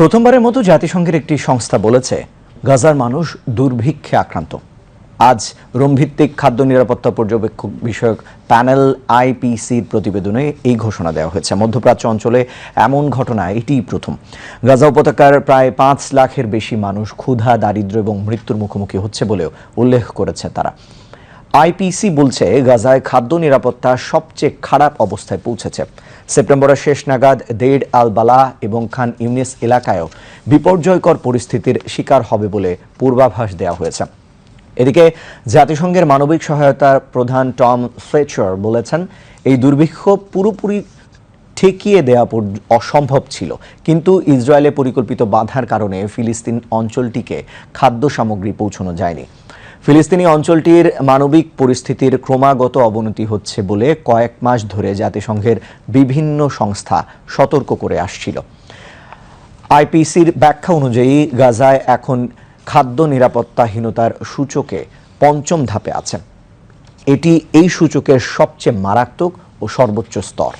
প্রথমবারের মতো জাতিসংঘের একটি সংস্থা বলেছে, গাজার মানুষ দুর্ভিক্ষে আক্রান্ত। আজ রোমভিত্তিক খাদ্য নিরাপত্তা পর্যবেক্ষক বিষয়ক প্যানেল আইপিসির প্রতিবেদনে এই ঘোষণা দেওয়া হয়েছে। মধ্যপ্রাচ্য অঞ্চলে এমন ঘটনা এটিই প্রথম। গাজা উপত্যকার প্রায় পাঁচ লাখের বেশি মানুষ ক্ষুধা, দারিদ্র্য এবং মৃত্যুর মুখোমুখি হচ্ছে বলেও উল্লেখ করেছে তারা। আইপিসি বলছে গাজায় খাদ্য নিরাপত্তা সবচেয়ে খারাপ অবস্থায় পৌঁছেছে। সেপ্টেম্বরের শেষ নাগাদ দেড় আল বালা এবং খান ইউনিস এলাকায়ও বিপর্যয়কর পরিস্থিতির শিকার হবে বলে পূর্বাভাস দেওয়া হয়েছে। এদিকে জাতিসংঘের মানবিক সহায়তার প্রধান টম ফ্লেচার বলেছেন, এই দুর্ভিক্ষ পুরোপুরি ঠেকিয়ে দেওয়া অসম্ভব ছিল। কিন্তু ইসরায়েলে পরিকল্পিত বাধার কারণে ফিলিস্তিন অঞ্চলটিকে খাদ্য সামগ্রী পৌঁছানো যায়নি। ফিলিস্তিনি অঞ্চলটির মানবিক পরিস্থিতির ক্রমাগত অবনতি হচ্ছে বলে কয়েক মাস ধরে জাতিসংঘের বিভিন্ন সংস্থা সতর্ক করে আসছিল। আইপিসির ব্যাখ্যা অনুযায়ী, গাজায় এখন খাদ্য নিরাপত্তাহীনতার সূচকে পঞ্চম ধাপে আছে। এটি এই সূচকের সবচেয়ে মারাত্মক ও সর্বোচ্চ স্তর।